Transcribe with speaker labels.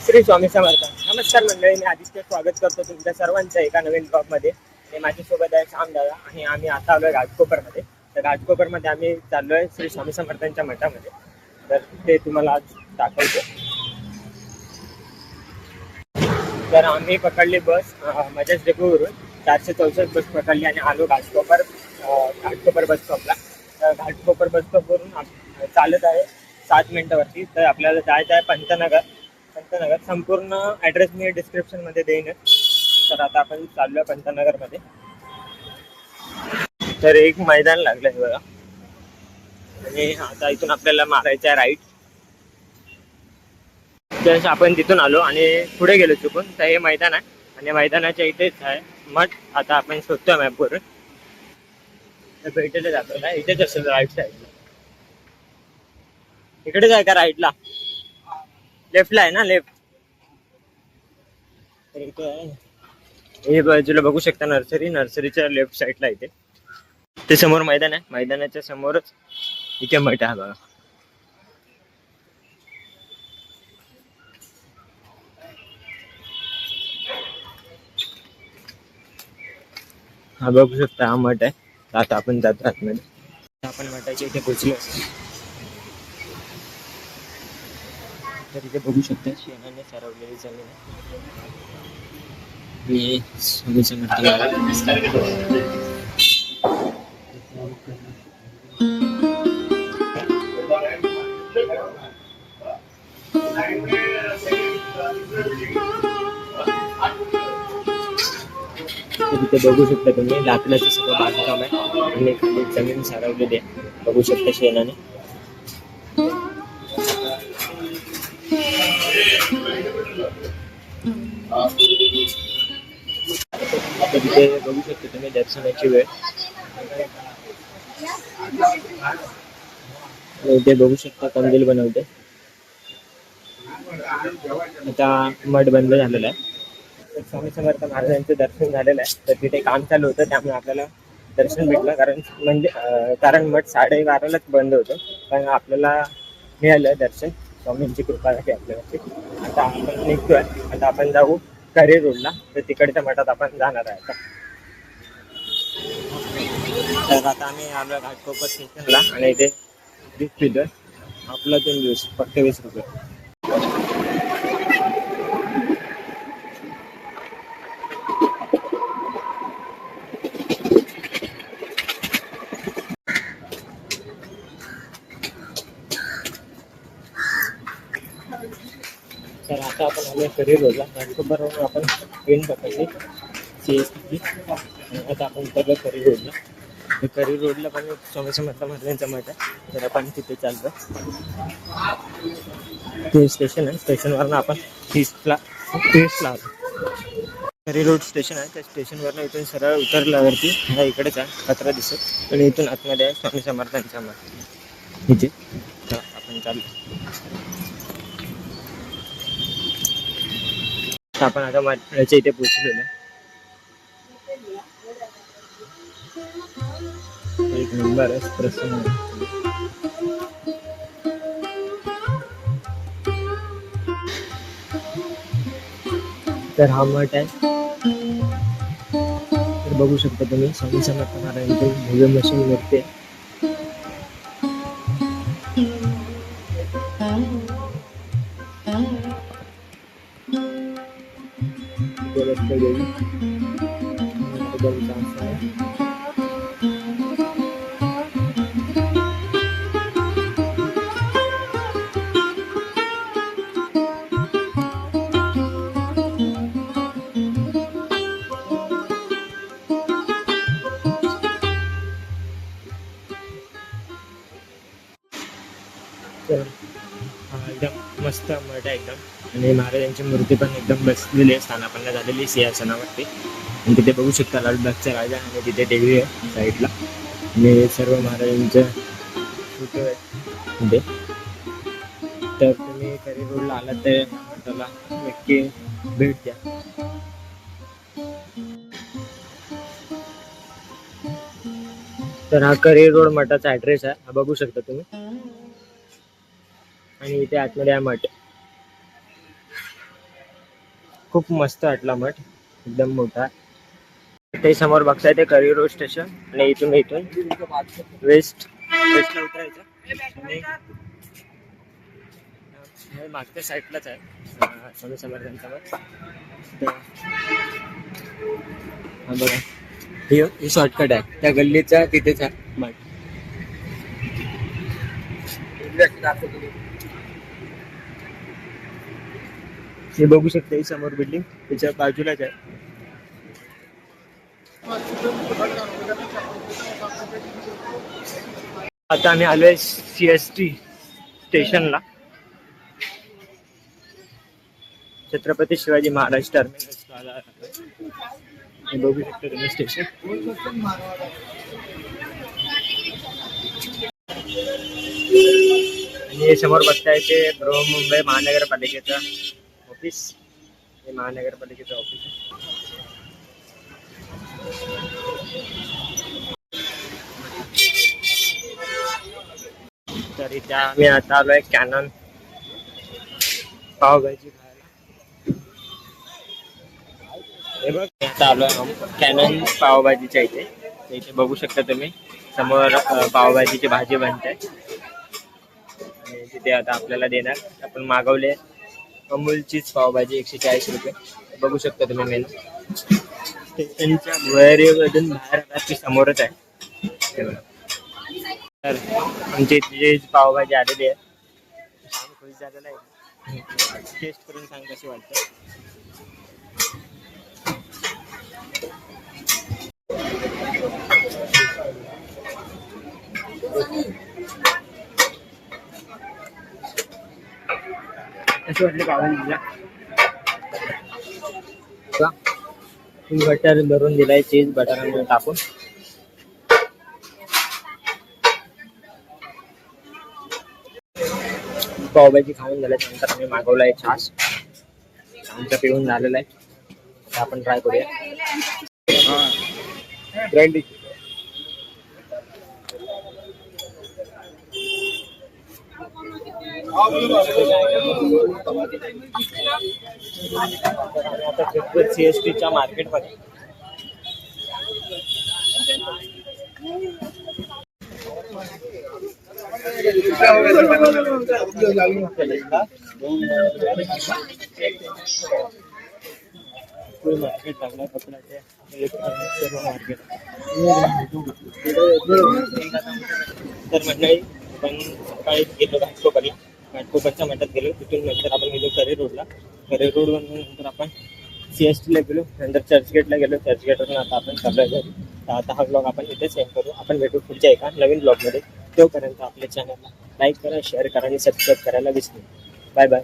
Speaker 1: श्री स्वामी समर्थ. नमस्कार मंडळी मी आदित्य. स्वागत करतो तुमच्या सर्वांचं एका नवीन ब्लॉगमध्ये माझ्यासोबत आहे श्याम दादा आणि आम्ही आता आलोय घाटकोपरमध्ये तर घाटकोपरमध्ये आम्ही चाललोय श्री स्वामी समर्थांच्या मठामध्ये. तर ते तुम्हाला आज दाखवतो. तर आम्ही पकडली बस अं, माझ्याच डेपोवरून चारशे चौसष्ट बस पकडली आणि आलो घाटकोपर घाटकोपर बस स्टॉपला घाटकोपर बस चालत आहे सात मिनिटावरती. तर आपल्याला जायचं आहे पंतनगर. पंतनगर संपूर्ण ॲड्रेस मी डिस्क्रिप्शनमध्ये देईनच तर आता आपण चाललो आहे पंतनगरमध्ये. तर एक मैदान लागलं आहे बघा. आणि आता इथून आपल्याला मारायचं आहे राईट जस्ट आपण तिथून आलो आणि पुढे गेलो चुकून. तर हे मैदान आहे. आणि मैदानाच्या इथेच आहे. मठ. आता आपण शोधतोय मॅपवरून तर भेटेला जातो ना इथेच असेल राईट साईडला इकडेच आहे का राईटला लेफ्टला आहे ना लेफ्ट आहे. हे बाजूला बघू शकता नर्सरी नर्सरीच्या लेफ्ट साईडला इथे. ते समोर मैदान आहे मैदानाच्या समोरच इथे मठ आहे बघा. हा बघू शकता हा मठ आहे. आता आपण जातो आतमध्ये. आपण वाटायचे इथे पोचलो तर इथे बघू शकता शेणाने सरवलेली जमीन आहे. हे तर बघू शकता तुम्ही. लाकडाचं सगळं बांधकाम आहे. आणि खाली जमीन सारवलेली आहे. बघू शकता शेणाने. आता तिथे बघू शकता तुम्ही दर्शनाची वेळ. इथे बघू शकता कंदील बनवते. आता मठ बंद झालेला आहे. स्वामी समर्थ महाराजांचं दर्शन झालेलं आहे. तर तिथे काम चालू होतं त्यामुळे आपल्याला दर्शन भेटलं. कारण म्हणजे कारण मठ साडेबारालाच बंद होतं. पण आपल्याला मिळालं दर्शन. स्वामींची कृपा झाली आपल्याला आता आपण निघतोय. आता आपण जाऊ करी रोडला. तर तिकडच्या मठात आपण जाणार आहे आता. तर आता आम्ही आलो घाटकोपर स्टेशनला आणि इथे ज्यूस पितोय दोन ज्यूस फक्त वीस रुपये. आता आपण आलो करी रोडला घाटकोपरवरून आपण ट्रेन पकडली सी एस टी आता आपण उतरलो करी रोडला करी रोडला पण एक स्वामी समर्थ महाराजांचा मठ आहे. तर आपण तिथे चालतो ते स्टेशन आहे. स्टेशनवरनं आपण ईस्टला ईस्टला आलो. करी रोड स्टेशन आहे. त्या स्टेशनवरनं इथून सरळ उतरल्यावरती हा इकडेच आहे कचरा दिसत. आणि इथून आतमध्ये आहे स्वामी समर्थांचा मठ. इथे. तर आपण चाललो. आपण आता मठाच्या इथे पोहोचलेलो आहे. एक नंबर प्रसन्न. तर हा मठ आहे. तर बघू शकता तुम्ही स्वामी समर्थ महाराजांची भव्य मशीन मूर्ती आहे. रस्ते गेली एकदम चांगलं आहे तर हा एकदम मस्त मठ आहे एकदम आणि महाराजांची मूर्ती पण एकदम बसलेली आहे स्थानापन्न झालेली सिंहासनावरती आणि तिथे बघू शकता लालबागचा राजा आणि तिथे देवी आहे साईडला. आणि सर्व महाराजांचं फोटो आहे तिथे. तर तुम्ही करी रोडला आलात तर त्याला नक्की भेट द्या. तर हा करी रोड मठाचा ऍड्रेस आहे. हा बघू शकता तुम्ही. आणि इथे आतमध्ये आहे मठ. खूप मस्त वाटला मठ. एकदम मोठा. ते समोर बघताय ते करी रोड स्टेशन आणि इथून इथून वेस्ट वेस्टला उतरायचं. मागच्या साईडलाच आहे. स्वामी समर्थांचा हा बघा. ही ही शॉर्टकट आहे. त्या गल्लीचा तिथेच आहे मठ. हे बघू शकता ही समोर बिल्डिंग त्याच्या बाजूलाच आहे. आता आम्ही आलोय सी एस टी स्टेशनला छत्रपती शिवाजी महाराज टर्मिनस बघू शकता तुम्ही स्टेशन आणि समोर बघताय ते बृहमुंबई महानगरपालिकेचा ऑफिस हे महानगरपालिकेचं ऑफिस आहे. तर इथे आम्ही आता आलोय कॅनन पावभाजी हे बघ आता आलोय कॅनन पावभाजीच्या इथे. तर इथे बघू शकता तुम्ही. समोर पावभाजीची भाजी बनते. आणि तिथे आता आपल्याला देणार. आपण मागवले. अमूलचीच पावभाजी एकशे चाळीस रुपये. बघू शकता तुम्ही मेनू. स्टेशनच्या भुयारीमधून बाहेर आला की समोरच आहे. तर आमची इथे जी पावभाजी आलेली आहे. छान खुश झालेला आहे. टेस्ट करून सांग कशी वाटतं. असं वाटली पावभाजी बटर भरून दिलाय चीज बटर टाकून. पावभाजी खाऊन झाल्याच्यानंतर आम्ही मागवलाय छास. आमचा पिऊन झालेला आहे. आपण ट्राय करूया. ग्रँडी आता सीएसटीच्या मार्केटमध्ये फुल मार्केट चांगल्या कपड्याचे एक सर्व मार्केट तर मंडळी आपण सकाळी गेलो घाटकोपरला घाटकोपरच्या मठात गेलो. तिथून नंतर आपण गेलो करे रोडला. करे रोडवर नंतर आपण सी एस टीला गेलो. नंतर चर्चगेटला गेलो. चर्चगेटवरून आता आपण चाललोय घरी. तर आता हा ब्लॉग आपण इथेच एंड करू. आपण भेटू पुढच्या एका नवीन ब्लॉगमध्ये तोपर्यंत आपल्या चॅनलला लाईक करा शेअर करा आणि सबस्क्राईब करायला विसरू बाय बाय